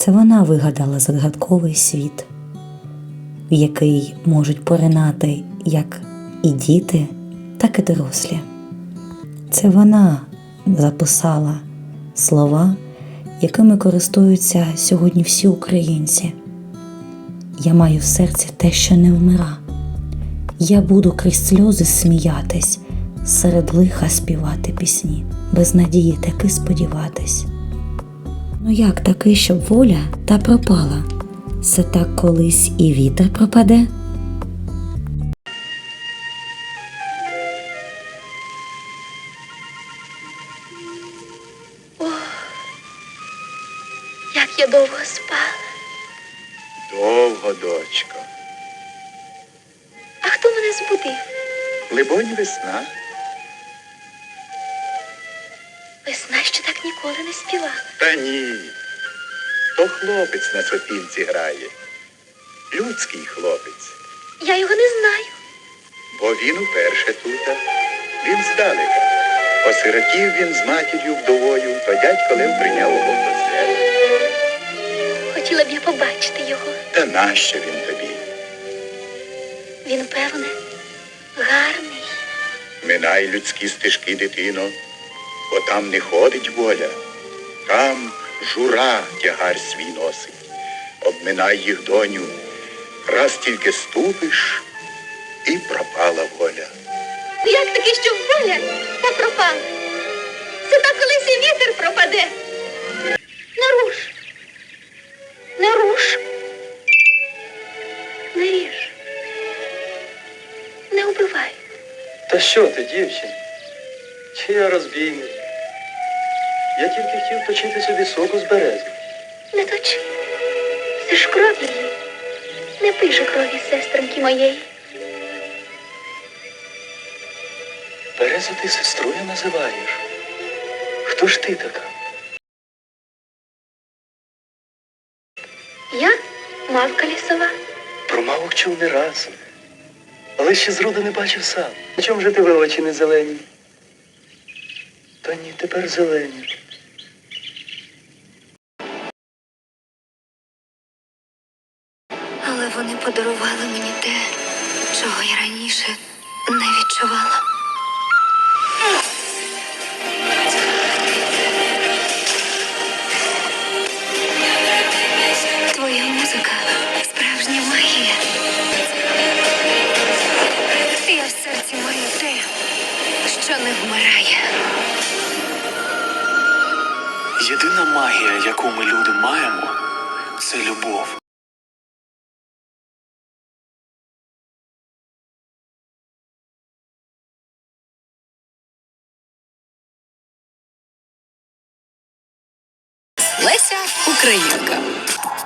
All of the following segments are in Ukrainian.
Це вона вигадала загадковий світ, в який можуть поринати як і діти, так і дорослі. Це вона записала слова, якими користуються сьогодні всі українці. Я маю в серці те, що не вмира. Я буду крізь сльози сміятись, серед лиха співати пісні, без надії таки сподіватись. Ну як таки, щоб воля та пропала? Це так колись і вітер пропаде? Як я довго спала. Довго, дочко. А хто мене збудив? Либонь. Весна ніколи не співала. Та ні. То хлопець на сопілці грає. Людський хлопець. Я його не знаю. Бо він уперше тута. Він здалека. Осиротів він з матір'ю вдовою, то дядько Лев прийняв його до себе. Хотіла б я побачити його. Та нащо він тобі? Він, певне, гарний. Минай людські стежки, дитино, бо там не ходить воля, там жура тягар свій носить. Обминай їх доню, раз тільки ступиш, і пропала воля. Як таки, що воля та пропала? Це так колись і вітер пропаде. Не руш. Не руш. Не ріж. Не убивай. Та що ти, дівчина? Чи я розбійник? Я тільки хотів точити собі соку з берези. Не точи. Це ж кров її. Не пий же крові сестринки моєї. Березу ти сестрою називаєш. Хто ж ти така? Я мавка лісова. Про мавок чув не раз. Але ще зроду не бачив сам. На чому же тебе очі не зелені? Та ні, тепер зелені. Але вони подарували мені те, чого я раніше не відчувала. Твоя музика справжня магія. Я в серці маю те, що не вмирає. Єдина магія, яку ми люди маємо, це любов. Леся Українка.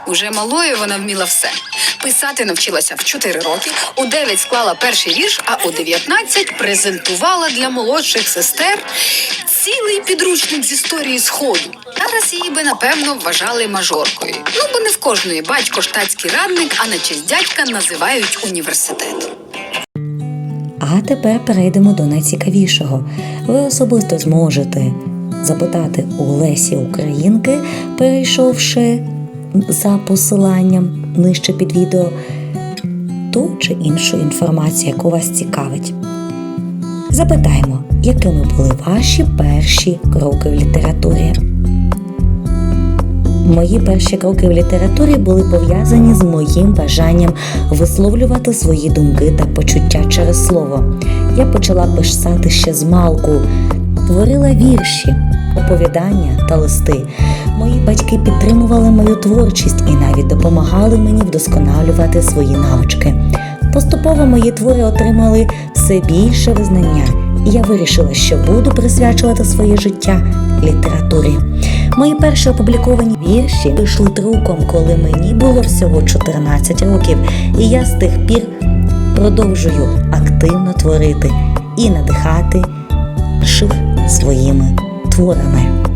Уже малою вона вміла все. Писати навчилася в 4 роки, у 9 склала перший вірш, а у 19 презентувала для молодших сестер цілий підручник з історії Сходу. Зараз її би напевно вважали мажоркою. Ну бо не в кожної батько штатський радник, а на честь дядька називають університет. А тепер перейдемо до найцікавішого. Ви особисто зможете запитати у Лесі Українки, перейшовши за посиланням нижче під відео ту чи іншу інформацію, яку вас цікавить. Запитаємо, якими були ваші перші кроки в літературі. Мої перші кроки в літературі були пов'язані з моїм бажанням висловлювати свої думки та почуття через слово. Я почала писати ще з малку, творила вірші, оповідання та листи. Мої батьки підтримували мою творчість і навіть допомагали мені вдосконалювати свої навички. Поступово мої твори отримали все більше визнання, і я вирішила, що буду присвячувати своє життя літературі. Мої перші опубліковані вірші вийшли друком, коли мені було всього 14 років, і я з тих пір продовжую активно творити і надихати інших своїми творами.